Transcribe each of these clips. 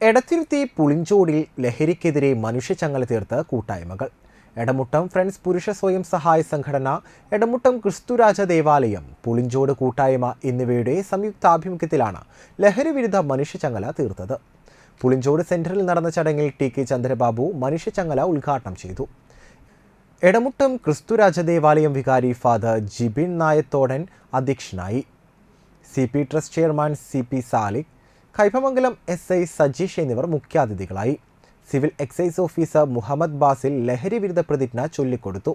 എടത്തിരുത്തി പുളിഞ്ചോടിൽ ലഹരിക്കെതിരെ മനുഷ്യച്ചങ്ങല തീർത്ത് കൂട്ടായ്മകൾ. എടമുട്ടം ഫ്രണ്ട്സ് പുരുഷ സ്വയം സഹായ സംഘടന എടമുട്ടം ക്രിസ്തുരാജ ദേവാലയം പുളിഞ്ചോട് കൂട്ടായ്മ എന്നിവയുടെ സംയുക്താഭിമുഖ്യത്തിലാണ് ലഹരി വിരുദ്ധ മനുഷ്യച്ചങ്ങല തീർത്തത്. പുളിഞ്ചോട് സെന്ററിൽ നടന്ന ചടങ്ങിൽ ടി കെ ചന്ദ്രബാബു മനുഷ്യച്ചങ്ങല ഉദ്ഘാടനം ചെയ്തു. എടമുട്ടം ക്രിസ്തുരാജ ദേവാലയം വികാരി ഫാദർ ജിബിൻ നായത്തോടൻ അധ്യക്ഷനായി. C P trust chairman C P Salik Kaipamangalam S I Sajeesh എന്നിവർ മുഖ്യാതിഥികളായി. Civil excise officer Muhammad Basil ലഹരി വിരുദ്ധ പ്രതിജ്ഞ ചൊല്ലിക്കൊടുത്തു.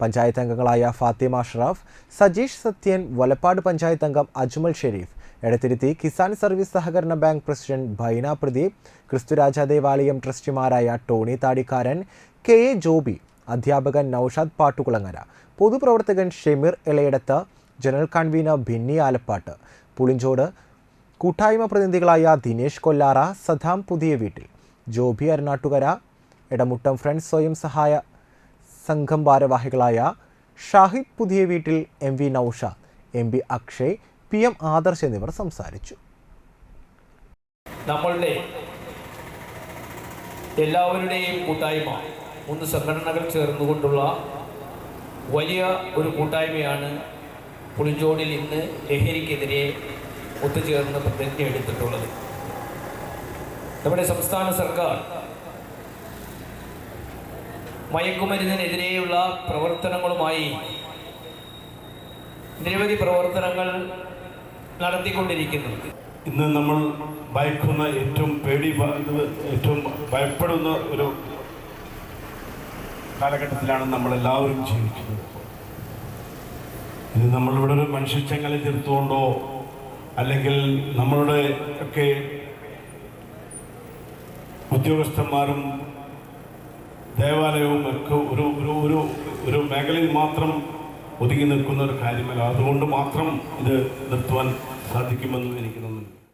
പഞ്ചായത്ത് അംഗങ്ങളായ ഫാത്തിമ ഷറാഫ് സജീഷ് സത്യൻ വലപ്പാട് പഞ്ചായത്ത് അംഗം അജ്മൽ ഷെരീഫ് എടത്തിരുത്തി കിസാൻ സർവീസ് സഹകരണ ബാങ്ക് പ്രസിഡന്റ് ഭൈന പ്രദീപ് ക്രിസ്തുരാജ ദേവാലയം ട്രസ്റ്റിമാരായ Tony Thadikkaran K A Joby അധ്യാപകൻ നൌഷാദ് പാട്ടുകുളങ്ങര പൊതുപ്രവർത്തകൻ ഷെമീർ ഇളയടത്ത് ജനറൽ കൺവീനർ ഭിന്നി ആലപ്പാട്ട് പുളിഞ്ചോട് കൂട്ടായ്മ പ്രതിനിധികളായ ദിനേഷ് കൊല്ലാറ സദാം പുതിയ വീട്ടിൽ. ജോബി അരുണാട്ടുകര ഇടമുട്ടം ഫ്രണ്ട്സ് സ്വയം സഹായ സംഘം ഭാരവാഹികളായ ഷാഹിദ് പുതിയ വീട്ടിൽ M V Noushad M B Akshay P M Adarsh എന്നിവർ സംസാരിച്ചു. നമ്മളുടെ എല്ലാവരുടെയും കൂട്ടായ്മ മൂന്ന് സംഘടനകൾ ചേർന്നുകൊണ്ടുള്ള വലിയ ഒരു കൂട്ടായ്മയാണ് പുളിഞ്ചോടിൽ ഇന്ന് ലഹരിക്കെതിരെ ഒത്തുചേർന്ന് പ്രതിജ്ഞ എടുത്തിട്ടുള്ളത്. നമ്മുടെ സംസ്ഥാന സർക്കാർ മയക്കുമരുന്നിനെതിരെയുള്ള പ്രവർത്തനങ്ങളുമായി നിരവധി പ്രവർത്തനങ്ങൾ നടത്തിക്കൊണ്ടിരിക്കുന്നു. ഇന്ന് നമ്മൾ ഭയക്കുന്ന ഏറ്റവും പേടി ഏറ്റവും ഭയപ്പെടുന്ന ഒരു കാലഘട്ടത്തിലാണ് നമ്മളെല്ലാവരും ജീവിക്കുന്നത്. ഇത് നമ്മളിവിടെ ഒരു മനുഷ്യച്ചങ്ങലെ തീർത്തുകൊണ്ടോ അല്ലെങ്കിൽ നമ്മളുടെ ഒക്കെ ഉദ്യോഗസ്ഥന്മാരും ദേവാലയവും ഒക്കെ ഒരു ഒരു ഒരു ഒരു മേഖലയിൽ മാത്രം ഒതുങ്ങി നിൽക്കുന്ന ഒരു കാര്യമല്ല. അതുകൊണ്ട് മാത്രം ഇത് നിർത്തുവാൻ സാധിക്കുമെന്ന് എനിക്ക് തോന്നുന്നു.